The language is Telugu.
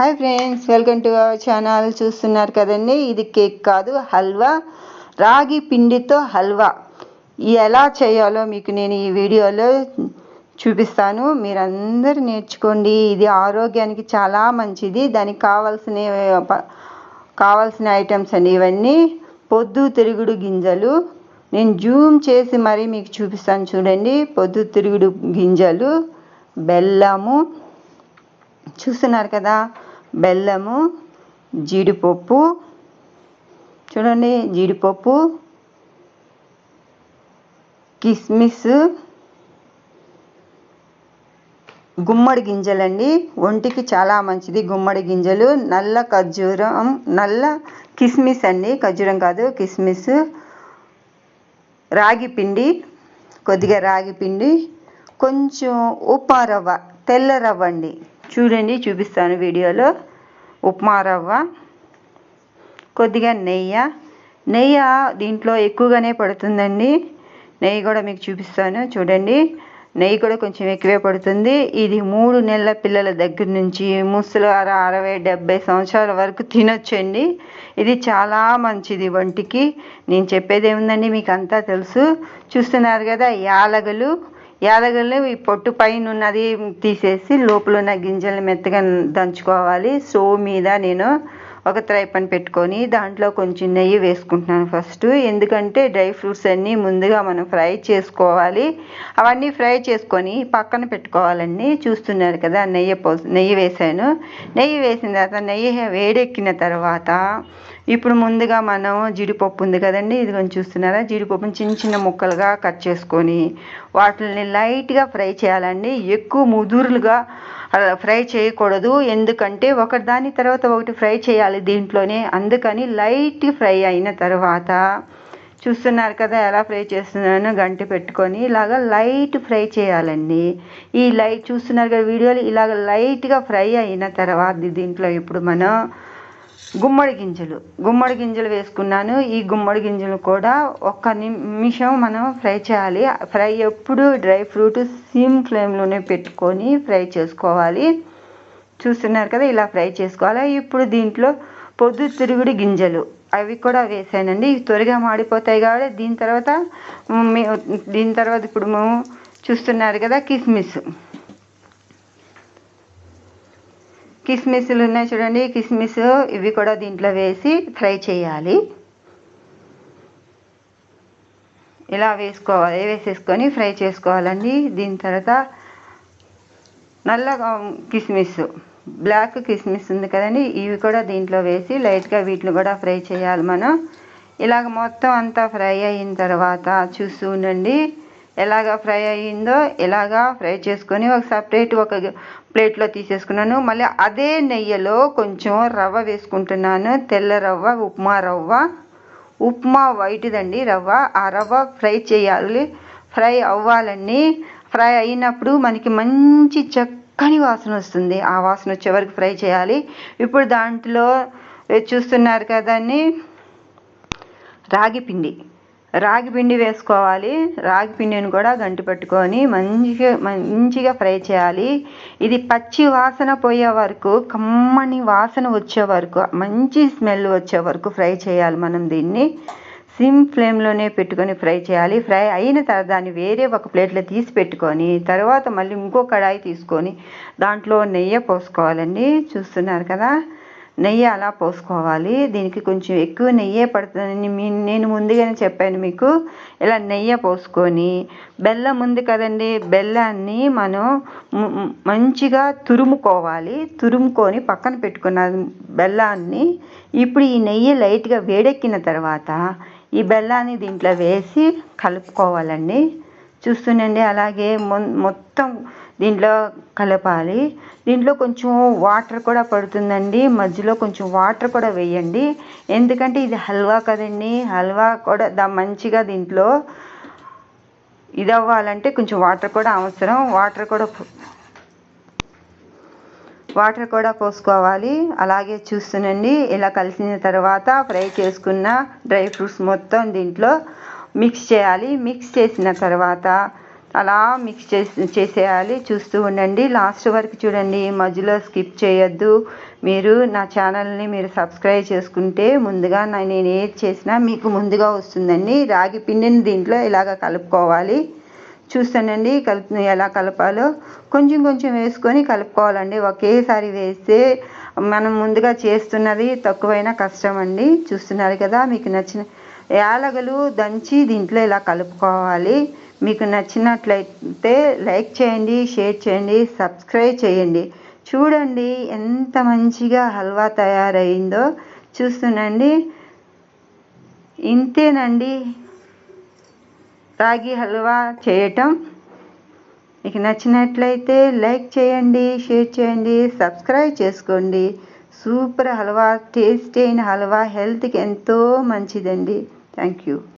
Hi friends welcome to our channel చూస్తున్నారు కదండి? ఇది కేక్ కాదు హల్వా. రాగి పిండితో హల్వా. ఎలా చేయాలో మీకు నేను ఈ వీడియోలో చూపిస్తాను. మీరందరూ నేర్చుకోండి. ఇది ఆరోగ్యానికి చాలా మంచిది. దానికి కావాల్సిన కావాల్సిన ఐటమ్స్ అండి ఇవన్నీ. పొద్దు తిరుగుడు గింజలు. నేను జూమ్ చేసి మరీ మీకు చూపిస్తాను చూడండి. పొద్దు తిరుగుడు గింజలు బెల్లము. చూస్తున్నారు కదా? బెల్లము జీడిపప్పు చూడండి జీడిపప్పు కిస్మిస్ గుమ్మడి గింజలండి. ఒంటికి చాలా మంచిది గుమ్మడి గింజలు. నల్ల ఖర్జూరం నల్ల కిస్మిస్ అండి. ఖర్జూరం కాదు కిస్మిస్. రాగి పిండి కొద్దిగా రాగి పిండి కొంచెం ఉప్మా రవ్వ తెల్ల రవ్వ అండి. చూడండి చూపిస్తాను వీడియోలో. ఉప్మా రవ్వ కొద్దిగా నెయ్యి. నెయ్యి దీంట్లో ఎక్కువగానే పడుతుందండి. నెయ్యి కూడా మీకు చూపిస్తాను చూడండి. నెయ్యి కూడా కొంచెం ఎక్కువే పడుతుంది. ఇది మూడు నెలల పిల్లల దగ్గర నుంచి ముసలి అరవై డెబ్బై సంవత్సరాల వరకు తినొచ్చండి. ఇది చాలా మంచిది వంటికి. నేను చెప్పేది ఏముందండి మీకు అంతా తెలుసు. చూస్తున్నారు కదా యాలగలు యాలగలు ఈ పొట్టు పైన ఉన్నది తీసేసి లోపల ఉన్న గింజల్ని మెత్తగా దంచుకోవాలి. స్టవ్ మీద నేను ఒక త్రై పని పెట్టుకొని దాంట్లో కొంచెం నెయ్యి వేసుకుంటున్నాను ఫస్ట్. ఎందుకంటే డ్రై ఫ్రూట్స్ అన్నీ ముందుగా మనం ఫ్రై చేసుకోవాలి. అవన్నీ ఫ్రై చేసుకొని పక్కన పెట్టుకోవాలండి. చూస్తున్నారు కదా నెయ్యి పో నెయ్యి వేసాను నెయ్యి వేసిన తర్వాత నెయ్యి వేడెక్కిన తర్వాత ఇప్పుడు ముందుగా మనం జీడిపప్పు ఉంది కదండి ఇది కొంచెం చూస్తున్నారా? జీడిపప్పుని చిన్న చిన్న ముక్కలుగా కట్ చేసుకొని వాటిని లైట్గా ఫ్రై చేయాలండి. ఎక్కువ ముదురులుగా ఫ్రై చేయకూడదు. ఎందుకంటే ఒకదాని తర్వాత ఒకటి ఫ్రై చేయాలి దీంట్లోనే. అందుకని లైట్ ఫ్రై అయిన తర్వాత చూస్తున్నారు కదా ఎలా ఫ్రై చేస్తున్నానో గంటి పెట్టుకొని ఇలాగ లైట్ ఫ్రై చేయాలండి. ఈ లైట్ చూస్తున్నారు కదా వీడియోలు ఇలాగ లైట్గా ఫ్రై అయిన తర్వాత దీంట్లో ఇప్పుడు మనం గుమ్మడి గింజలు. గుమ్మడి గింజలు వేసుకున్నాను. ఈ గుమ్మడి గింజలు కూడా ఒక్క నిమిషం మనం ఫ్రై చేయాలి. ఫ్రై ఎప్పుడు డ్రై ఫ్రూట్ సిమ్ ఫ్లేమ్లోనే పెట్టుకొని ఫ్రై చేసుకోవాలి. చూస్తున్నారు కదా ఇలా ఫ్రై చేసుకోవాలి. ఇప్పుడు దీంట్లో పొద్దు తిరుగుడు గింజలు. అవి కూడా వేసానండి. త్వరగా మాడిపోతాయి కాబట్టి దీని తర్వాత దీని తర్వాత ఇప్పుడు మేము చూస్తున్నారు కదా కిస్మిస్. కిస్మిస్లు ఉన్నాయి చూడండి కిస్మిస్ ఇవి కూడా దీంట్లో వేసి ఫ్రై చేయాలి. ఇలా వేసుకోవాలి వేసేసుకొని ఫ్రై చేసుకోవాలండి. దీని తర్వాత నల్ల కిస్మిస్ బ్లాక్ కిస్మిస్ ఉంది కదండి ఇవి కూడా దీంట్లో వేసి లైట్గా వీటిని కూడా ఫ్రై చేయాలి మనం. ఇలాగ మొత్తం అంతా ఫ్రై అయిన తర్వాత చూస్తూ ఉండండి. ఎలాగ ఫ్రై అయ్యిందో ఎలాగా ఫ్రై చేసుకొని ఒక సపరేట్ ఒక ప్లేట్లో తీసేసుకున్నాను. మళ్ళీ అదే నెయ్యిలో కొంచెం రవ్వ వేసుకుంటున్నాను. తెల్ల రవ్వ ఉప్మా రవ్వ. ఉప్మా వైట్దండి రవ్వ. ఆ రవ్వ ఫ్రై చేయాలి. ఫ్రై అవ్వాలండి ఫ్రై అయినప్పుడు మనకి మంచి చక్కని వాసన వస్తుంది. ఆ వాసన వచ్చే వరకు ఫ్రై చేయాలి. ఇప్పుడు దాంట్లో చూస్తున్నారు కదండి? రాగి పిండి. రాగి పిండి వేసుకోవాలి. రాగి పిండిని కూడా గంటి పట్టుకొని మంచిగా మంచిగా ఫ్రై చేయాలి. ఇది పచ్చి వాసన పోయే వరకు కమ్మని వాసన వచ్చే వరకు మంచి స్మెల్ వచ్చే వరకు ఫ్రై చేయాలి మనం దీన్ని. సిమ్ ఫ్లేమ్లోనే పెట్టుకొని ఫ్రై చేయాలి. ఫ్రై అయిన తర్వాత దాన్ని వేరే ఒక ప్లేట్లో తీసి పెట్టుకొని తర్వాత మళ్ళీ ఇంకో కడాయి తీసుకొని దాంట్లో నెయ్యి పోసుకోవాలండి. చూస్తున్నారు కదా? నెయ్యి అలా పోసుకోవాలి. దీనికి కొంచెం ఎక్కువ నెయ్యే పడుతుందని నేను ముందుగానే చెప్పాను మీకు. ఇలా నెయ్యి పోసుకొని బెల్లం ఉంది కదండి బెల్లాన్ని మనం మంచిగా తురుముకోవాలి. తురుముకొని పక్కన పెట్టుకున్న బెల్లాన్ని ఇప్పుడు ఈ నెయ్యి లైట్గా వేడెక్కిన తర్వాత ఈ బెల్లాన్ని దీంట్లో వేసి కలుపుకోవాలండి. చూస్తుండండి అలాగే మొత్తం దీంట్లో కలపాలి. దీంట్లో కొంచెం వాటర్ కూడా పడుతుందండి. మధ్యలో కొంచెం వాటర్ కూడా వేయండి. ఎందుకంటే ఇది హల్వా కదండి. హల్వా కూడా దా మంచిగా దీంట్లో ఇది అవ్వాలంటే కొంచెం వాటర్ కూడా అవసరం. వాటర్ కూడా వాటర్ కూడా పోసుకోవాలి. అలాగే చూస్తునండి ఇలా కలిసిన తర్వాత ఫ్రై చేసుకున్న డ్రై ఫ్రూట్స్ మొత్తం దీంట్లో మిక్స్ చేయాలి. మిక్స్ చేసిన తర్వాత అలా మిక్స్ చేసి చేసేయాలి. చూస్తూ ఉండండి. లాస్ట్ వరకు చూడండి. మధ్యలో స్కిప్ చేయొద్దు. మీరు నా ఛానల్ని మీరు సబ్స్క్రైబ్ చేసుకుంటే ముందుగా నేను ఏది చేసినా మీకు ముందుగా వస్తుందండి. రాగి పిండిని దీంట్లో ఇలాగ కలుపుకోవాలి. చూస్తానండి కలుపు ఎలా కలపాలో. కొంచెం కొంచెం వేసుకొని కలుపుకోవాలండి. ఒకేసారి వేస్తే మనం ముందుగా చేస్తున్నది తక్కువైనా కష్టం అండి. చూస్తున్నారు కదా. మీకు నచ్చిన యాలగలు దంచి దీంట్లో ఇలా కలుపుకోవాలి. మీకు నచ్చినట్లయితే లైక్ చేయండి షేర్ చేయండి సబ్స్క్రైబ్ చేయండి. చూడండి ఎంత మంచిగా హల్వా తయారైందో చూస్తునండి ఇంతేనండి. రాగి హల్వా చేయటం. మీకు నచ్చినట్లయితే లైక్ చేయండి షేర్ చేయండి సబ్స్క్రైబ్ చేసుకోండి. సూపర్ హల్వా టేస్ట్ అయిన హల్వా హెల్త్కి ఎంతో మంచిదండి. Thank you.